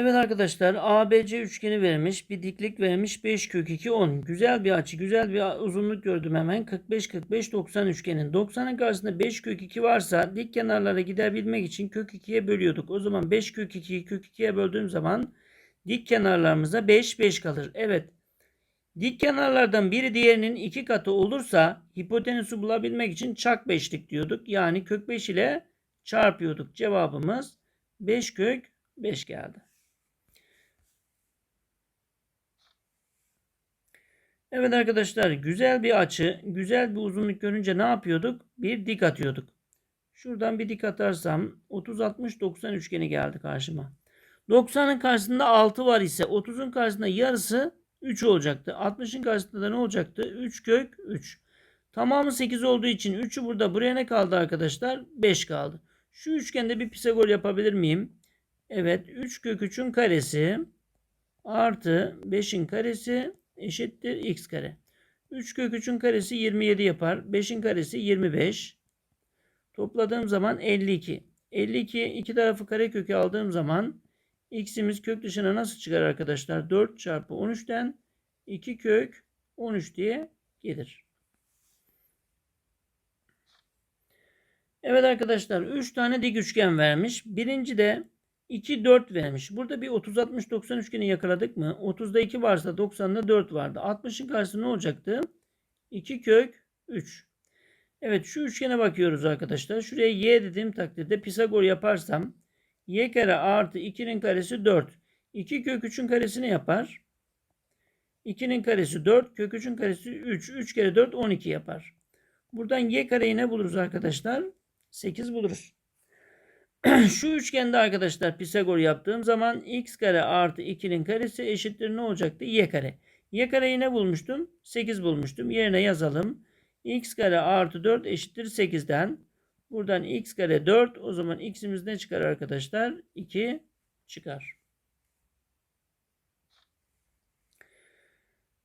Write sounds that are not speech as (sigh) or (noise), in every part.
Evet arkadaşlar ABC üçgeni vermiş. Bir diklik vermiş. 5 kök 2 10. Güzel bir açı. Güzel bir uzunluk gördüm hemen. 45 45 90 üçgenin. 90'ın karşısında 5 kök 2 varsa dik kenarlara gidebilmek için kök 2'ye bölüyorduk. O zaman 5 kök 2'yi kök 2'ye böldüğüm zaman dik kenarlarımıza 5 5 kalır. Evet. Dik kenarlardan biri diğerinin iki katı olursa hipotenüsü bulabilmek için çak beşlik diyorduk. Yani kök 5 ile çarpıyorduk. Cevabımız 5 kök 5 geldi. Evet arkadaşlar güzel bir açı, güzel bir uzunluk görünce ne yapıyorduk? Bir dik atıyorduk. Şuradan bir dik atarsam 30 60 90 üçgeni geldi karşıma. 90'ın karşısında 6 var ise 30'un karşısında yarısı 3 olacaktı. 60'ın karşısında da ne olacaktı? 3 kök 3. Tamamı 8 olduğu için 3'ü burada buraya ne kaldı arkadaşlar? 5 kaldı. Şu üçgende bir Pisagor yapabilir miyim? Evet 3 kök 3'ün karesi artı 5'in karesi eşittir x kare. 3 kök 3'ün karesi 27 yapar. 5'in karesi 25. Topladığım zaman 52. 52 iki tarafı kare kökü aldığım zaman x'imiz kök dışına nasıl çıkar arkadaşlar? 4 çarpı 13'ten 2 kök 13 diye gelir. Evet arkadaşlar 3 tane dik üçgen vermiş. Birinci de 2 4 vermiş. Burada bir 30 60 90 üçgeni yakaladık mı? 30'da 2 varsa 90'da 4 vardı. 60'ın karşısında ne olacaktı? 2 kök 3. Evet şu üçgene bakıyoruz arkadaşlar. Şuraya y dediğim takdirde Pisagor yaparsam y kare artı 2'nin karesi 4. 2 kök 3'ün karesini yapar. 2'nin karesi 4. Kök 3'ün karesi 3. 3 kere 4 12 yapar. Buradan y kareyi ne buluruz arkadaşlar? 8 buluruz. (clears throat) Şu üçgende arkadaşlar Pisagor yaptığım zaman x kare artı 2'nin karesi eşittir ne olacaktı? y kare. y kareyi ne bulmuştum? 8 bulmuştum. Yerine yazalım. x kare artı 4 eşittir 8'den. Buradan x kare 4. O zaman x'imiz ne çıkar arkadaşlar? 2 çıkar.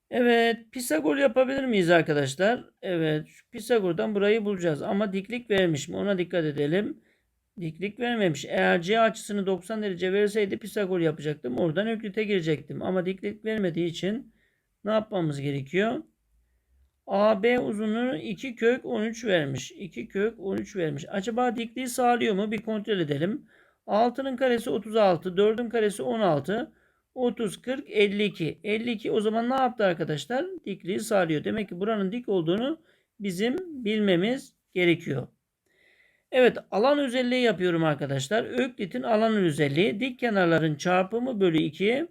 Evet. Pisagor yapabilir miyiz arkadaşlar? Evet. Pisagor'dan burayı bulacağız. Ama diklik vermiş mi? Ona dikkat edelim. Diklik vermemiş. Eğer C açısını 90 derece verseydi Pisagor yapacaktım. Oradan Öklit'e girecektim. Ama diklik vermediği için ne yapmamız gerekiyor? AB uzunluğu 2 kök 13 vermiş. 2 kök 13 vermiş. Acaba dikliği sağlıyor mu? Bir kontrol edelim. 6'nın karesi 36. 4'ün karesi 16. 30, 40, 52. 52 o zaman ne yaptı arkadaşlar? Dikliği sağlıyor. Demek ki buranın dik olduğunu bizim bilmemiz gerekiyor. Evet alan özelliği yapıyorum arkadaşlar. Öklit'in alan özelliği dik kenarların çarpımı bölü 2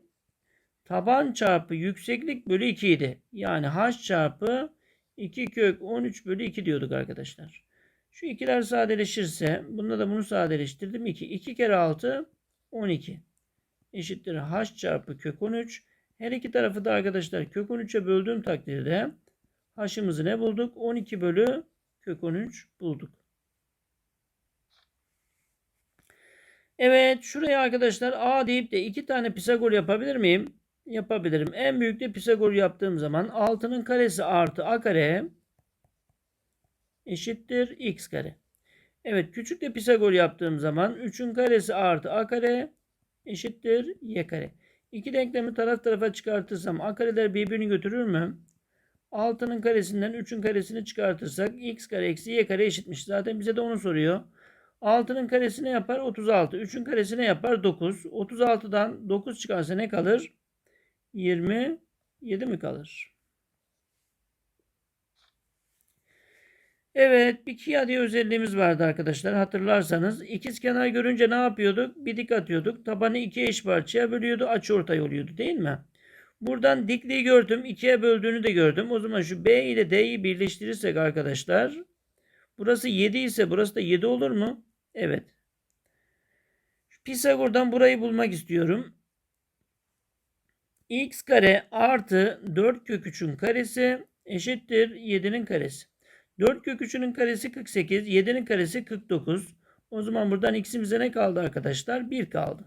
taban çarpı yükseklik bölü 2 idi. Yani h çarpı 2 kök 13 bölü 2 diyorduk arkadaşlar. Şu ikiler sadeleşirse bunda da bunu sadeleştirdim. 2. 2 kere 6 12 eşittir h çarpı kök 13. Her iki tarafı da arkadaşlar kök 13'e böldüğüm takdirde h'ımızı ne bulduk? 12 bölü kök 13 bulduk. Evet şuraya arkadaşlar A deyip de iki tane Pisagor yapabilir miyim? Yapabilirim. En büyük de Pisagor yaptığım zaman 6'nın karesi artı A kare eşittir x kare. Evet küçük de Pisagor yaptığım zaman 3'ün karesi artı A kare eşittir y kare. İki denklemi taraf tarafa çıkartırsam A kareler birbirini götürür mü? 6'nın karesinden 3'ün karesini çıkartırsak x kare eksi y kare eşitmiş. Zaten bize de onu soruyor. 6'nın karesi ne yapar? 36. 3'ün karesi ne yapar? 9. 36'dan 9 çıkarsa ne kalır? 27 mi kalır? Evet, bir kia diye özelliğimiz vardı arkadaşlar. Hatırlarsanız ikiz kenar görünce ne yapıyorduk? Bir dik atıyorduk. Tabanı iki eş parçaya bölüyordu. Açı ortay oluyordu değil mi? Buradan dikliği gördüm. ikiye böldüğünü de gördüm. O zaman şu B ile D'yi birleştirirsek arkadaşlar burası 7 ise burası da 7 olur mu? Evet. Pisagor'dan burayı bulmak istiyorum. x kare artı 4 kök 3'ün karesi eşittir 7'nin karesi. 4 kök 3'ün karesi 48, 7'nin karesi 49. O zaman buradan x'imize ne kaldı arkadaşlar? 1 kaldı.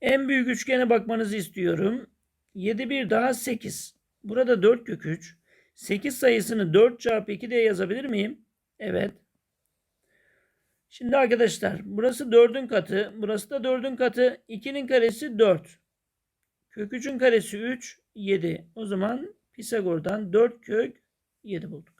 En büyük üçgene bakmanızı istiyorum. 7 bir daha 8. Burada 4 kök 3. 8 sayısını 4 çarpı 2 diye yazabilir miyim? Evet. Şimdi arkadaşlar burası 4'ün katı. Burası da 4'ün katı. 2'nin karesi 4. Kök 3'ün karesi 3. 7. O zaman Pisagor'dan 4 kök 7 bulduk.